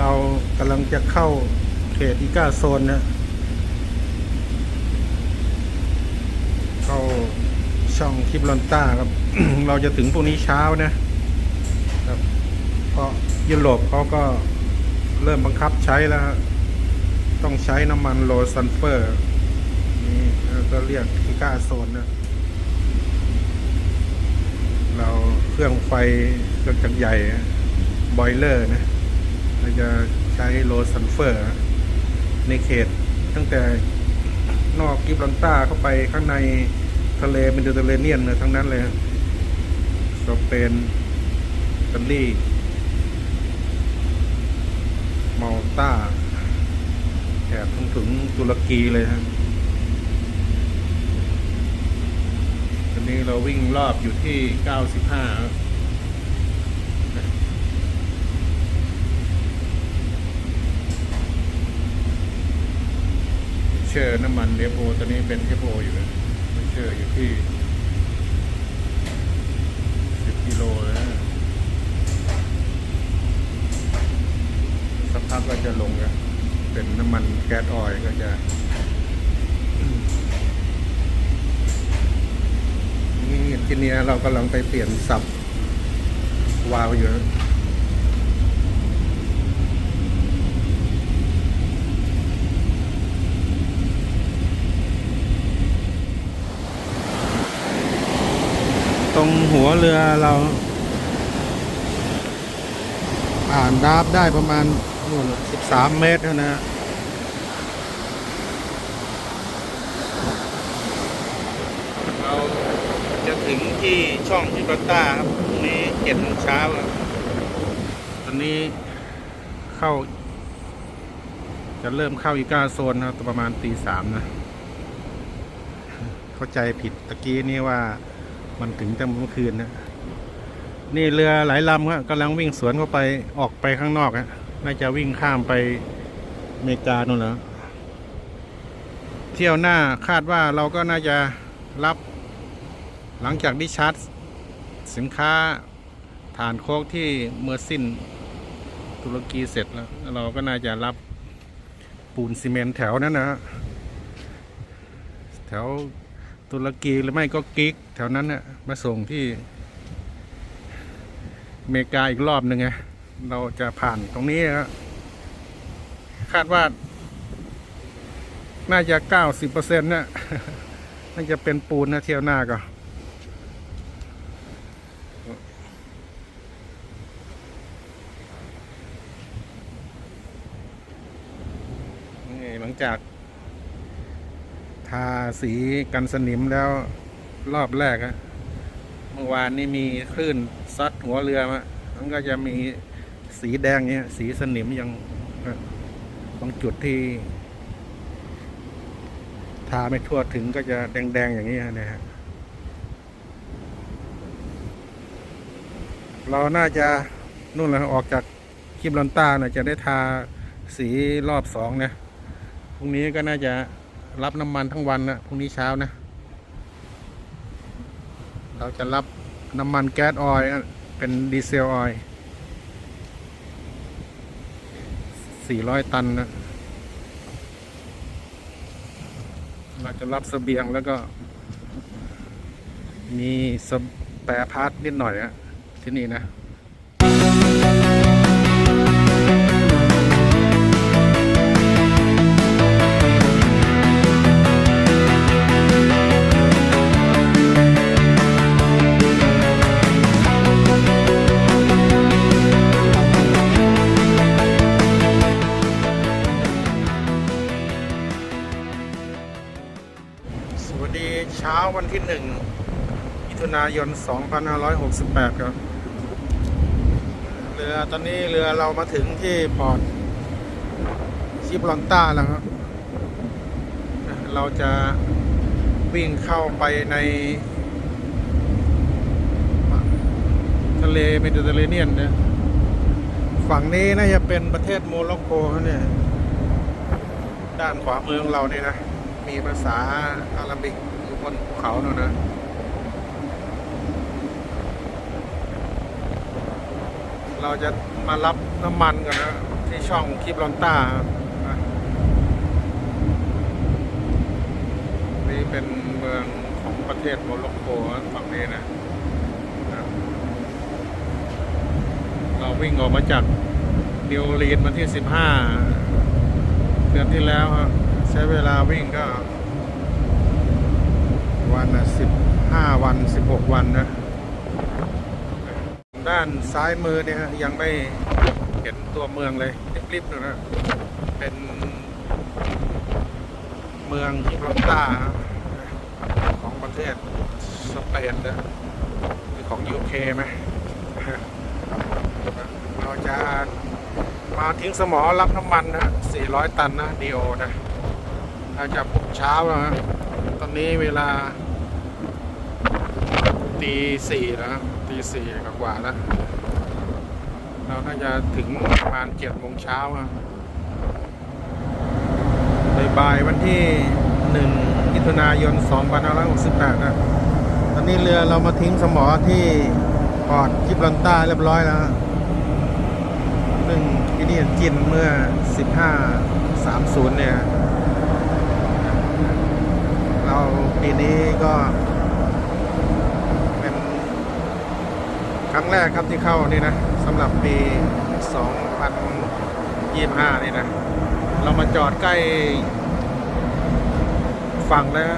เรากำลังจะเข้าเขตอีกาโซนนะเข้าช่องคิบลอนต้าครับ เราจะถึงพรุ่งนี้เช้านะครับ เพราะยุโรปเขาก็เริ่มบังคับใช้แล้ว ต้องใช้น้ำมันโลซัลเฟอร์ นี่ก็เรียกอีกาโซนนะเราเครื่องไฟเครื่องจักรใหญ่ บอยเลอร์นะ เราจะใช้โลซัลเฟอร์ ในเขตตั้งแต่นอกกิบรันต้าเข้าไปข้างในทะเลเมดิเตอร์เรเนียนเลยทั้งนั้นเลยสเปนอิตาลีมาลตาแถบถึงถึงตุรกีเลยฮะตอนนี้เราวิ่งรอบอยู่ที่ 95ครับ เชื่อน้ำมันเอฟโอตอนนี้เป็นเอฟโออยู่นะเชื่ออยู่ที่10กิโลแล้วนะสักพักก็จะลงอะเป็นน้ำมันแก๊สออยก็จะนี่ทีนี้เรากำลังไปเปลี่ยนสับวาวอยู่นะตรงหัว เรือเราอ่านดาบได้ประมาณนู่นสิบสามเมตรเท่านะเราจะถึงที่ช่องที่บรต้าครับพรุ่งนี้เจ็ดโมงเช้าครับตอนนี้เข้า จะเริ่มเข้าอีกาโซนนะครับประมาณตีสามนะ เข้าใจผิดตะกี้นี่ว่า มันถึงแต่เมื่อคืนนะนี่เรือหลายลำครับกำลังวิ่งสวนเข้าไปออกไปข้างนอกฮะน่าจะวิ่งข้ามไปอเมริกาโน่นแล้วเที่ยวหน้าคาดว่าเราก็น่าจะรับหลังจากดิชาร์จสินค้าฐานโคกที่เมอร์ซินตุรกีเสร็จแล้ว เราก็น่าจะรับปูนซีเมนต์แถวนั้นนะฮะแถว ตุรกีหรือไม่ก็กิกแถวนั้นน่ะมาส่งที่อเมริกาอีกรอบหนึ่งไงเราจะผ่านตรงนี้นะคาดว่า น่าจะเก้าสิบเปอร์เซ็นต์น่ะน่าจะเป็นปูนนะเที่ยวหน้าก็นี่หลังจาก ทาสีกันสนิมแล้วรอบแรกอะเมื่อวานนี้มีคลื่นซัดหัวเรือมามันก็จะมีสีแดงเนี้ย สีสนิมยังบางจุดที่ ทาไม่ทั่วถึงก็จะแดงๆอย่างนี้นะฮะเราน่าจะนู่นแหละออกจากคิบลอนต้าน่ะจะได้ทาสีรอบสองนะพรุ่งนี้ก็น่าจะ รับน้ำมันทั้งวันนะพรุ่งนี้เช้านะ เราจะรับน้ำมันแก๊สออยเป็นดีเซลออย400 ตันนะ เราจะรับเสบียงแล้วก็ มีสแปรพาร์ทนิดหน่อยนะที่นี่นะ นายน 2568 ครับ เรือตอนนี้เรือเรามาถึงที่พอร์ตชิบลอนต้าแล้วครับ เราจะวิ่งเข้าไปใน ทะเลเมดิเตอร์เรเนียนนะฝั่งนี้น่าจะเป็นประเทศโมร็อกโกเขาเนี่ยด้านขวามือของเราเนี่ยนะ มีภาษาอาหรับิกอยู่บนภูเขาเนอะนะ เราจะมารับน้ำมันกันนะ ที่ช่องคลิปลอนต้านี่เป็นเมืองของประเทศโมร็อกโกฝั่งนี้นะ เราวิ่งออกมาจากดิโอลีนวันที่ 15 เดือนที่แล้วครับใช้เวลาวิ่งก็ วันละ15วัน16วันนะ ด้านซ้ายมือเนี่ยฮะยังไม่เห็นตัวเมืองเลยริบๆเลยนะ เป็นเมืองกิบรอลตาของประเทศสเปนนะหรือของยูเคไหมเราจะมาทิ้งสมอรับน้ำมันนะ400 ตันนะดีโอนะเราจะปลุกเช้าแล้วฮะตอนนี้เวลาตีสี่แล้ว สี่กว่าแล้ว เราน่าจะถึงประมาณเจ็ดโมงเช้าอะบ่ายวันที่หนึ่งมิถุนายน2568นห้าร้อยหกสิบแปดนะตอนนี้เรือเรามาทิ้งสมอที่ปอร์ตกิบรันต้าเรียบร้อยแล้วฮะซึ่งที่นี่จินเมื่อ1530เนี่ย เราปีนี้ก็เป็น ครั้ง แรกครับที่เข้านี่นะสำหรับปี 2025 นี่นะ เรามาจอดใกล้ฝั่งแล้ว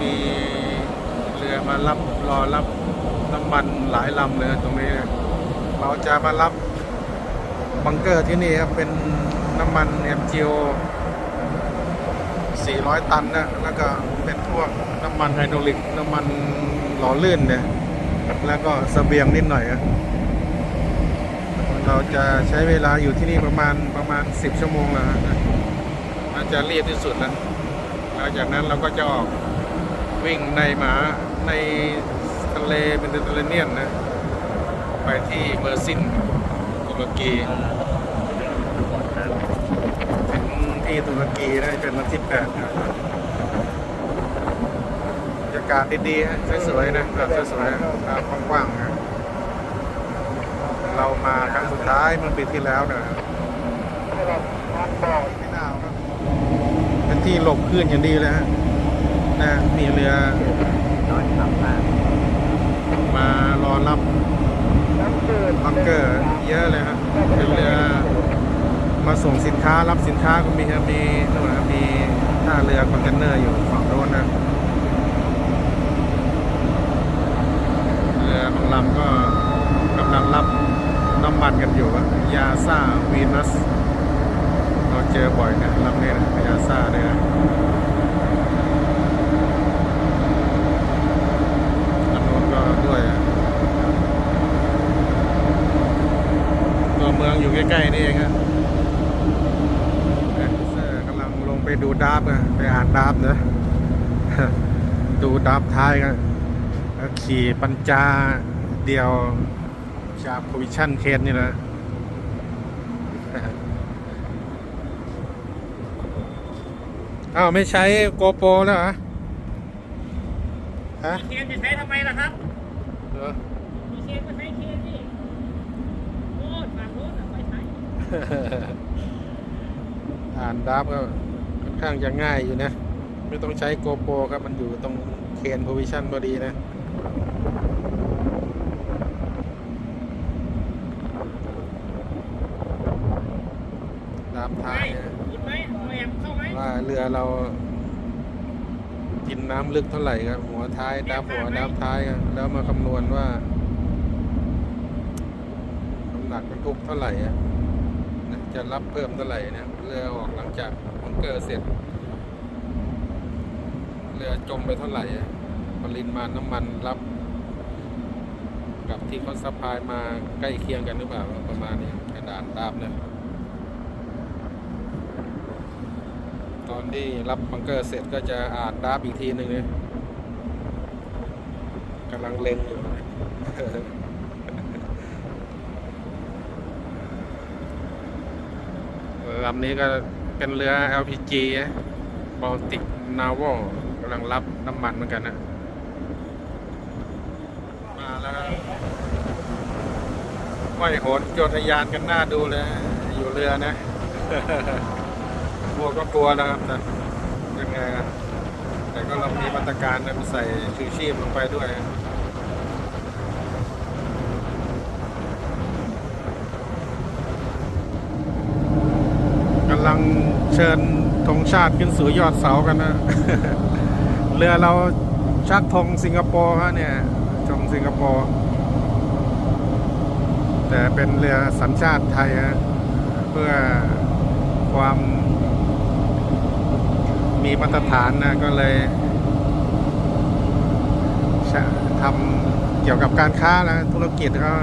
มีเรือมารับรอรับน้ำมันหลายลำเลยตรงนี้นะเราจะมารับบังเกอร์ที่นี่ครับ เป็นน้ำมัน MGO 400 ตันนะ แล้วก็ พวกน้ำมันไฮดรอลิก น้ำมันหล่อลื่นเนี่ย แล้วก็สเสบียงนิดหน่อยอะเราจะใช้เวลาอยู่ที่นี่ประมาณประมาณ 10 ชั่วโมงแล้วฮะน่าจะเรียบที่สุดแล้วหลังจากนั้นเราก็จะออกวิ่งในหมาในทะเลเมดิเตอร์เรเนียนนะ ไปที่เมอร์ซินตุรกีถึงที่ตุรกีได้เป็นวันที่แดนะากาศดีๆฮะสวยๆนะแบบสวยๆครับกว้างๆนะเรามาครั้งสุดท้ายเมื่อปีที่แล้วนะไม่หนาวครับเป็นที่หลบคลื่นอย่างดีเลยฮะนะมีเรือมารอรับบังเกอร์เยอะเลยฮะเป็นเรือมาส่งสินค้ารับสินค้าก็มีครับมีนู่นนะมีท่าเรือคอนเทนเนอร์อยู่ฝั่งโน้นนะ เรือบางลำก็กำลังรับันกันอยู่อะยาซาวีนัส เราเจอบ่อยนะลำนี้นะยาซาเนี่ยนะลำโน้นก็ด้วยตัวเมืองอยู่ใกล้ๆนี่เองครับเซอร์กำลังลงไปดูดับนะไปอ่านดับนะดูดับท้ายกันขี่ปัญจาเดียว จากโพวิชั่นเคนนี่นะอ้าวไม่ใช้โกโปรแล้วเหรอฮะเคนจะใช้ทำไมล่ะครับเหรอมีเคนก็ใช้เคนดิโน่นฝั่งโน้นน่ะไปใช้อ่านดับก็ค่อนข้างจะง่ายอยู่นะ ไม่ต้องใช้โกโปรครับ มันอยู่ตรงเคนโพวิชั่นพอดีนะ ตามท้ายนะ หยุดไหมแหลมเข้าไหม ว่าเรือเรา กิ นน้ำลึกเท่าไหร่ครับหัวท้ายดับหัวดับท้ายครับแล้วมาคำนวณว่าน้ำหนักบรรทุกเท่าไหร่อะนะจะรับเพิ่มเท่าไหร่นะเรือออกหลังจากบังเกอร์เสร็จ เรือจมไปเท่าไหร่อะปริมาณน้ำมันรับ กับที่เขาซัพพลายมาใกล้เคียงกันหรือเปล่าประมาณนี้กระดานดาบนะ ตอนที่รับบังเกอร์เสร็จก็จะอ่านดาบอีกทีหนึ่งเลยกำลังเล็งอยู่ลำนี้ก็เป็นเรือ LPG บอลติกนาวอลกำลังรับน้ำมันเหมือนกันนะ มาแล้วครับห้อยโหนโยธยานกันหน้าดูเลย อยู่เรือนะ กลัวก็กลัวนะครับแต่ยังไงอะแต่ก็เรามีมาตรการนะใส่ชูชีพลงไปด้วยกำลังเชิญธงชาติขึ้นสู่ยอดเสากันนะ เรือเราชักธงสิงคโปร์ฮะเนี่ยธงสิงคโปร์แต่เป็นเรือสัญชาติไทยฮะเพื่อความ มีมาตรฐานนะก็เลยชะทำเกี่ยวกับการค้านะธุรกิจก็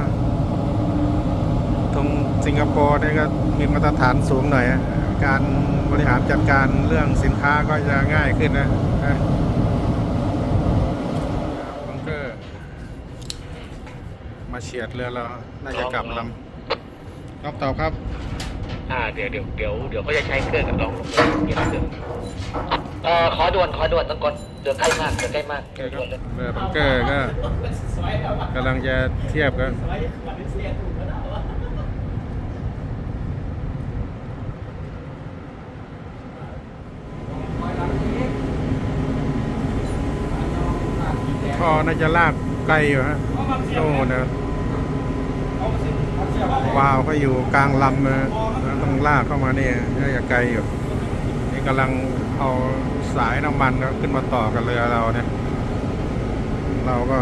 ตรงสิงคโปร์เนี่ยก็มีมาตรฐานสูงหน่อยอะการบริหารจัดการเรื่องสินค้าก็จะง่ายขึ้นนะนะบังเกอร์มาเฉียดเรือเรา น่าจะกลับลำรอบต่อครับ อ่าเดี๋ยวเดี๋ยวเดี๋ยวเดี๋ยวเขาจะใช้เครื่องกับลองลงเกี่ยวกับเครื่องเอ่อขอด่วนขอด่วนต้องกดเดือใกล้มากเดือใกล้มากเรือด่วนเลยเรือบังเกอร์ก็กำลังจะเทียบกันท่อน่าจะลากไกลอยู่ฮะโน่นนะ วาวก็อยู่กลางลำนะต้องลากเข้ามาเนี่ยน่าจะไกลอยู่นี่กำลังเอาสายน้ำมันขึ้นมาต่อกับเรือเราเนี่ย เราก็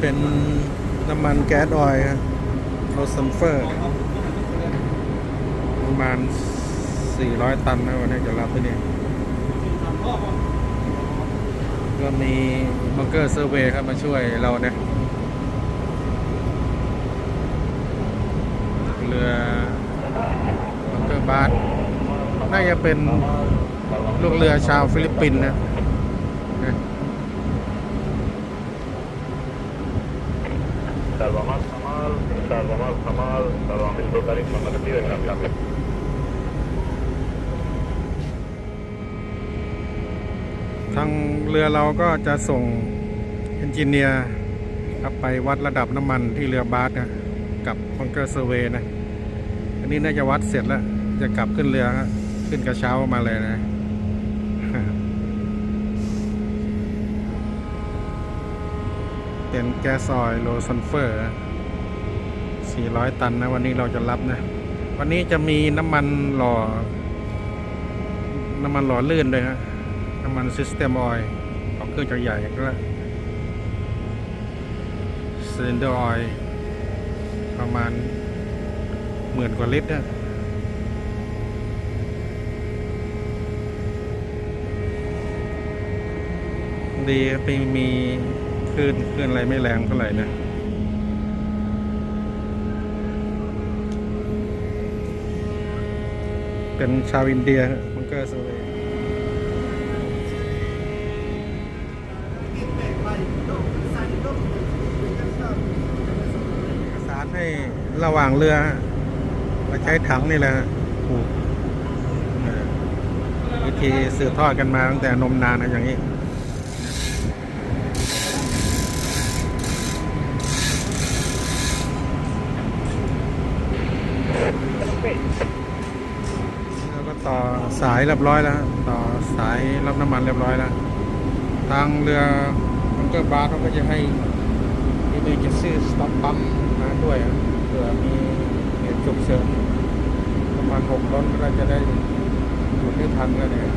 เป็นน้ำมันแก๊สออยล์ฮะโรซัมเฟอร์ ประมาณ 400 ตันนะวันนี้จะรับที่นี่ก็มีบังเกอร์เซอร์เวย์ครับมาช่วยเราเนี่ย เรือบังเกอร์บาสน่าจะเป็นลูกเรือชาวฟิลิปปินส์นะทางเรือเราก็จะส่งเอนจิเนียร์ครับไปวัดระดับน้ำมันที่เรือบาสนะกับบังเกอร์เซเวนะ นี้น่าจะวัดเสร็จแล้ว จะกลับขึ้นเรือขึ้นกระเช้ามาเลยนะเป็นแก๊สออยล์โลซันเฟอร์ 400 ตันนะ วันนี้เราจะรับนะ วันนี้จะมีน้ำมันหล่อ น้ำมันหล่อลื่นด้วยฮะน้ำมันซิสเต็มออยล์ของเครื่องจักรใหญ่ก็ซิลินเดอร์ออยล์ประมาณ หมื่นกว่าลิตรนะดีไปมีคลื่นคลื่นอะไรไม่แรงเท่าไหร่นะเป็นชาวอินเดียมังเกอร์สเวย์สารให้ระหว่างเรือ เราใช้ถังนี่แหละผูกวิธีสืบทอดกันมาตั้งแต่นมนานนะอย่างนี้แล้วก็ต่อสายเรียบร้อยแล้ว ต่อสายรับน้ำมันเรียบร้อยแล้ว ทางเรือบังเกอร์บาร์เขาก็จะให้มีเมจิซี่สต็อปปั๊มมาด้วยเผื่อมีเหตุฉุกเฉิน ประมาณหกล้นก็จะได้หยุดได้ทันแล้วเนี่ย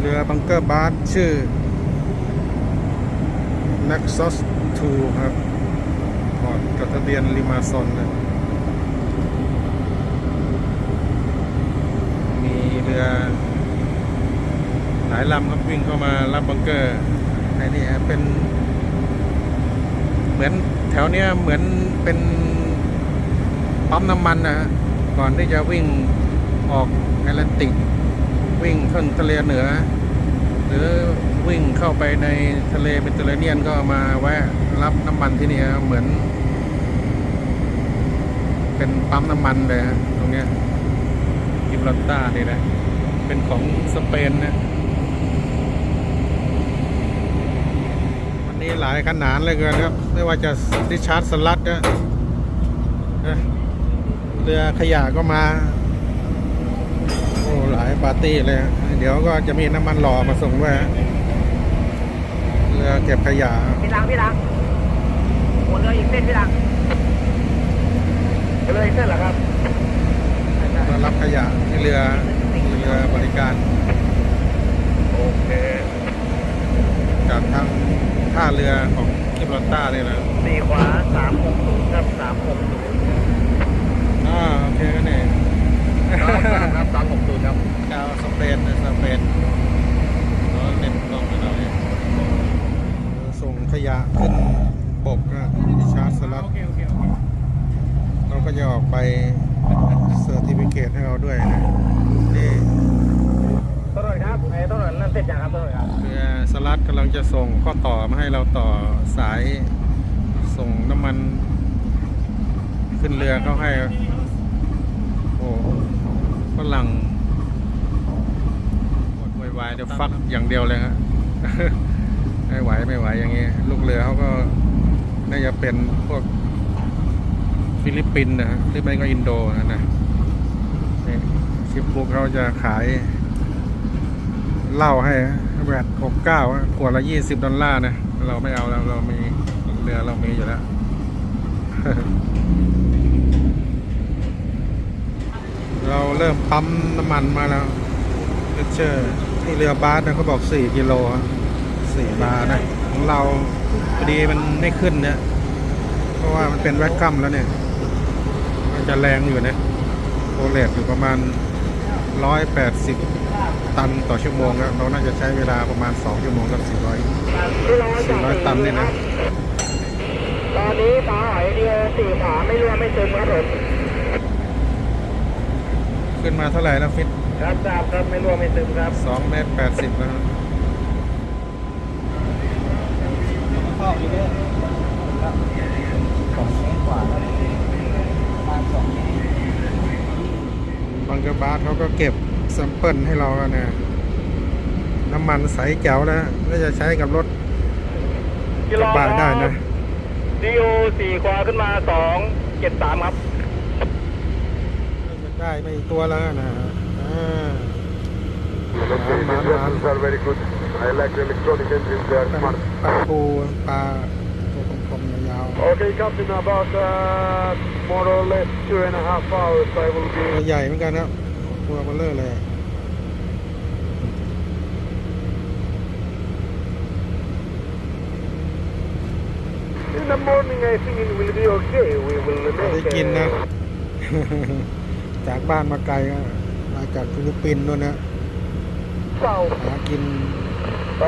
เรือบังเกอร์บาร์ชื่อ Nexus 2 ครับพอร์ตจดทะเบียนลิมาซอนเลยมีเรือหลายลำครับวิ่งเข้ามารับบังเกอร์ไอ้นี่ฮะเป็น มือนแถวเนี้ยเหมือนเป็นปั๊มน้ำมันนะก่อนที่จะวิ่งออกแอตแลนติก วิ่งขึ้นทะเลเหนือ หรือวิ่งเข้าไปในทะเลเมดิเตอร์เรเนียนก็มาแวะรับน้ำมันที่นี่เหมือน เป็นปั๊มน้ำมันเลยตรงเนี้ยกิบรัลตาร์นี่นะเป็นของสเปนนะ นี่หลายขนาดเลยเกินครับ ไม่ว่าจะดิชาร์ดสลัดนะนะเรือขยะก็มา โอ้หลายปาร์ตี้เลยฮะเดี๋ยวก็จะมีน้ำมันหล่อมาส่งด้วยฮะเรือเก็บขยะพี่ลังพี่ลังหมดเลยอีกเส้นพี่ลังเลยเส้นเหรอครับมารับขยะที่เรือเรือบริการ โอเคจากทาง ท่าเรือของกิบรอนต้าเนี่ยนะสี่ขวาสามหกศูนย์ครับสามหกศูนย์อ่าโอเคก็เนี่ยครับสามหกศูนย์ครับกาวสเปนนะสเปนเราเน็ตลองไปหน่อยส่งขยะขึ้นบกนะดิชาร์ดสลัดโอเคโอเคโอเคเราก็จะออกไปเซอร์ติฟิเคตให้เราด้วยนะนี่ต้นหน่อย ครับไอ้ต้นหน่อยนั่นเสร็จยังครับต้นหนครับเรือสลัดกำลังจะส่งข้อต่อมาให้เราต่อสายส่งน้ำมัน ขึ้นเรือเขาให้ โอ้ฝรั่งหมดวายๆเดี๋ยวฟักอย่างเดียวเลยฮะไม่ไหวไม่ไหวอย่างงี้ ลูกเรือเขาก็น่าจะเป็นพวกฟิลิปปินส์นะฮะหรือไม่ก็อินโดนะนะชิปบุกเขาจะขาย เหล้าให้แบบหกเก้าขวดละยี่สิบดอลลาร์นะ เราไม่เอาแล้วเรามีเรือเรามีอยู่แล้วเราเริ่มปั๊มน้ำมันมาแล้วเชอร์ที่เรือบาสนะเขาบอก4กิโลอะ4บาทนะของเราพอดีมันไม่ขึ้นเนี่ยเพราะว่ามันเป็นแวคคัมแล้วเนี่ย มันจะแรงอยู่นะโอเลตอยู่ประมาณ180 ตันต่อชั่วโมงครับเราน่าจะใช้เวลาประมาณ 2 ชั่วโมงกับ 400 400 ตันเนี่ยนะ ตอนนี้ปลาหอยเดียวสี่ขาไม่รวมไม่ซึมครับผมขึ้นมาเท่าไหร่แล้วฟิตครับทราบครับไม่รวมไม่ซึมครับ2เมตร80แล้วนะชอบอยู่เนี่ยสองเมตรกว่าแล้วประมาณสองเมตรบังเกอร์บาร์เขาก็เก็บ แซมเปิลให้เราแล้วเนี่ยน้ำมันใสแจ๋วแล้วน่าจะใช้กับรถกระบะได้นะดีโอสี่ขวาขึ้นมาสองเจ็ดสามครับได้ไม่อีกตัวแล้วนะอ่า Okay, the engines are very good. I like the electronic engines, they are ปลา smart. ปลาปูปลาตัวคมๆยาว Okay, Captain, about uh, more or less two and a half hours I will ๆตัว be ใหญ่เหมือนกันครับ ตัวเบลเลอร์เลย in the morning. I think it will be okay. We will ได้ make กินนะ uh, จากบ้านมาไกลก็มาจากฟิลิปปินส์นู่นนะ south หากิน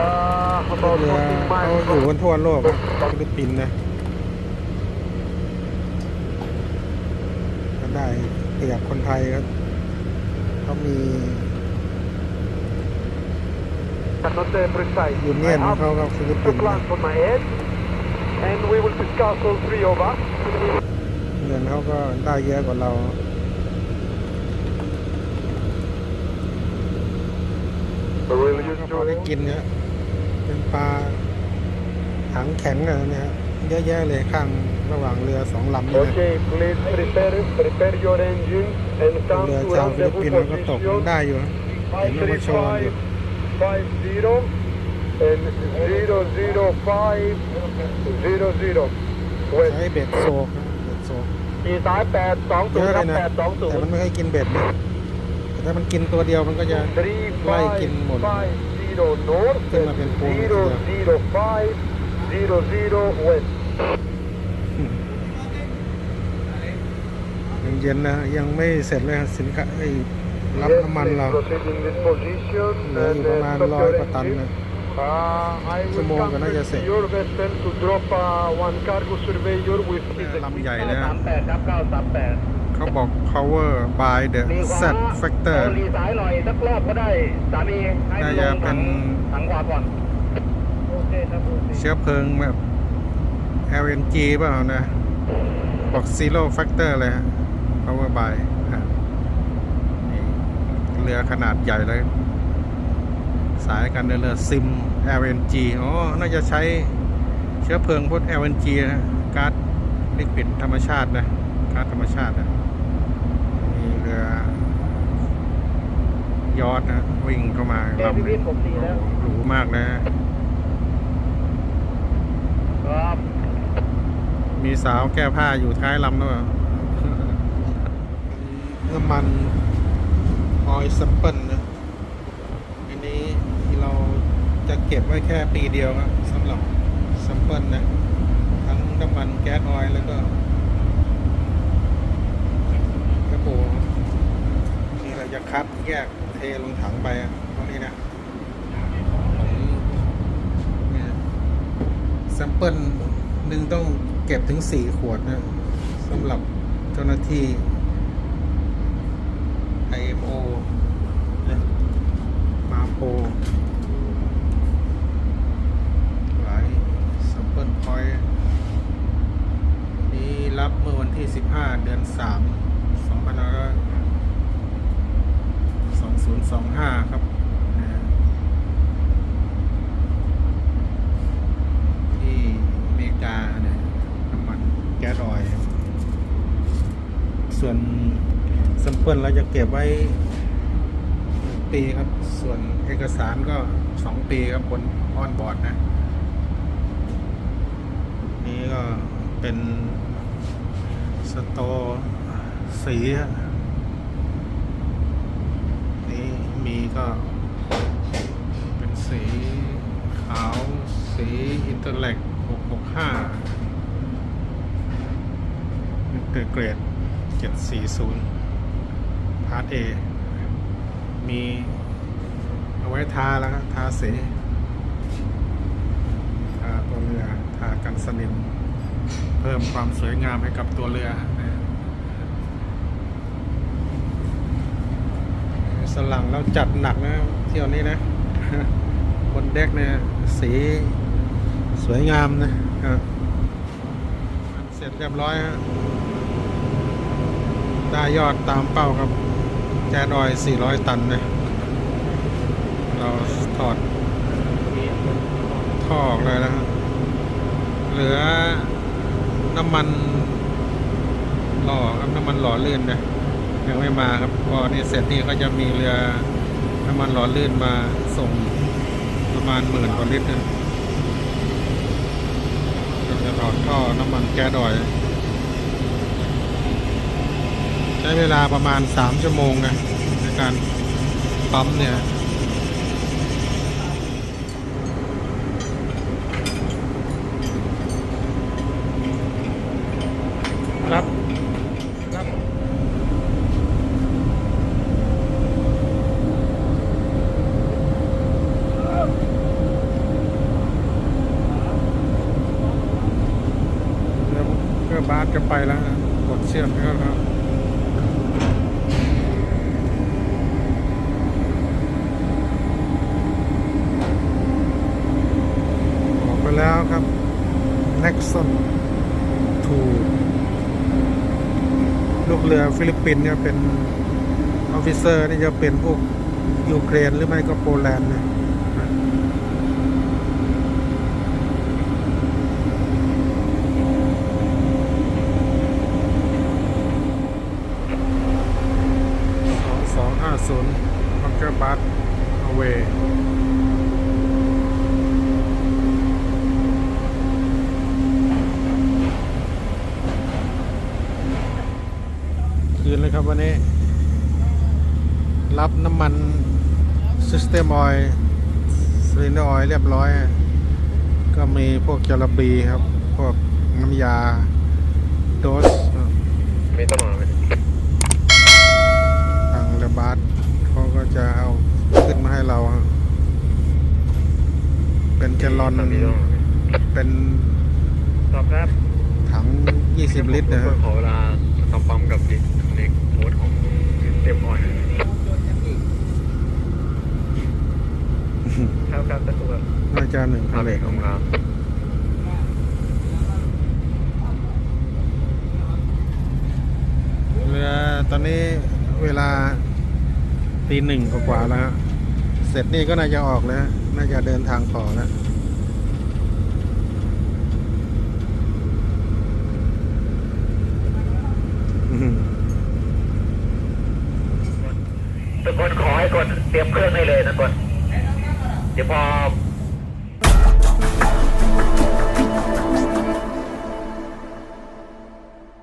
uh, พวก about เรือ14เขา miles อยู่ from กันทั่วโลกอะฟิลิปปินส์นะก็ได้เปรียบคนไทยครับ เขามี not uh, precise. ยูเนียน I ของ have เขากับฟิลิปปิ two นส์นะ plans on my head, and we will discuss all three of us. เงินเขาก็ได้เยอะกว่าเรา So we will use พอได้กินเนี่ยเป็นปลาถังแข็งอะเนี่ยฮะเยอะแยะเลยข้างระหว่างเรือสองลำนี่นะ เรือชาวฟิลิปปินส์มันก็ตกได้อยู่นะเห็นว่ามาโชว์อยู่ใช้เบ็ดโซกเบ็ดโซกปีซ้ายแปดสองศูนย์ครับแปดสองศูนย์แต่มันไม่ให้กินเบ็ดนะแต่ถ้ามันกินตัวเดียวมันก็จะไล่กินหมดขึ้นมาเป็นพวงเลยทีเดียว 00500 west ยัง เย็นนะยังไม่เสร็จเลยฮะสินค้าไอ้รับ Yes, น้ำมัน please เรา proceed in this position เหลืออยู่ and, ประ uh, มาณ stop ร้อย your กว่าตัน engine. นะ Uh, I ชั่ว will โมง come ก็น่าจะ back เสร็ to จ your vessel to drop uh, one cargo surveyor with his ลำใหญ่เลยฮะสามแปดครับเก้าสามแปดเขาบอก cover by the รีขวา Z factor เอารีสายหน่อยสักรอบก็ได้สามีให้น่าลจะงเป็ถันงถังขวาก่อนโอเคครับโอเคเชื้อเพลิงแบบ LNG เปล่านะ บอก zero factor เลยฮะ cover by ฮะนี่เรือขนาดใหญ่เลย สายการเดินเรือซิม LNG อ๋อ น่าจะใช้เชื้อเพลิงพวก LNG นะก๊าซลิควิดธรรมชาตินะก๊าซธรรมชาตินะมีเรือยอดนะวิ่งเข้ามาแกพิพิธผมดีแล้วหรูมากนะครับมีสาวแก้ผ้าอยู่ท้ายลำด้วย น้ำมันออยล์ซัมเปิลนะ อันนี้เราจะเก็บไว้แค่ปีเดียวครับสำหรับซัมเปิลนะ ทั้งน้ำมันแก๊สออยแล้วก็กระปุกนี่เราจะคัดแยกเทลงถังไปตรงนี้นะของนี่ยแซมเปิลหนึ่งต้องเก็บถึงสี่ขวดนะสำหรับเจ้าหน้าที่ IMO นะมาโปรหลายซัมเปิลพอยต์นี้รับเมื่อวันที่ 15 เดือน 3 2525 ครับที่อเมริกาเนี่ยน้ำมันแก๊สออยส่วน ซัมเปิลเราจะเก็บไว้ปีครับ ส่วนเอกสารก็สองปีครับบนออนบอร์ดนะ นี่ก็เป็นสโตร์สีนี่มีก็เป็นสีขาวสีอินเตอร์เล็ก665อินเตอร์เกรด740าร์ทเอมีเอาไว้ทาแล้วครับทาสีทาตัวเรือ ทากันสนิม เพิ่มความสวยงามให้กับตัวเรือนะสลังเราจัดหนักนะ เที่ยวนี้นะ บนเด็กเนี่ย สีสวยงามนะครับเสร็จเรียบร้อยฮะได้ยอดตามเป้าครับ แจ๊ดอย 400 ตันนะ เราถอดท่อออกเลยนะฮะเหลือน้ำมันหล่อครับน้ำมันหล่อลื่นนะยังไม่มาครับพอนี่เสร็จนี่ก็จะมีเรือน้ำมันหล่อลื่นมาส่งประมาณหมื่นกว่าลิตรนะจะถอดท่อน้ำมันแก๊สดอย ใช้เวลาประมาณ 3 ชั่วโมงนะในการปั๊มเนี่ย ครับ ครับ เรือเรือบาสจะไปแล้วนะกดเชือกแล้วครับ ออกไปแล้วครับ Nexon 2ลูกเรือฟิลิ ปินเนี่ยเป็นออฟฟิเซอร์นี่จะเป็นพวกยูเครนหรือไม่ก็โปแลนด์เนี่ยสองสองห้าศูนย์บังเกอร์บัสเอาเว คืนเลยครับวันนี้ รับน้ำมัน ซิสเต m มออยซิลินเดอร์ออยเรียบร้อย ก็มีพวกจาระบีครับ พวกน้ำยา โดสไม่ต้องมาไหมทางเรือบาสเขาก็จะเอาขึ้นมาให้เราฮะเป็นแกลลอนไม่ต้องเป็นตอบครับถัง 20 ลิตรนะฮะขอเวลาทำปั๊มกับดิในโค้ดของเต็มออย ต้การประตูน่าจะหนึ่งพันเลยของเราเรือตอนนี้เวลาตีหนึ่งกว่าแล้วเสร็จนี่ก็น่าจะออกแล้ว น่าจะเดินทางต่อแล้วทุกคนขอให้กดเตรียมเครื่องให้เลย นะ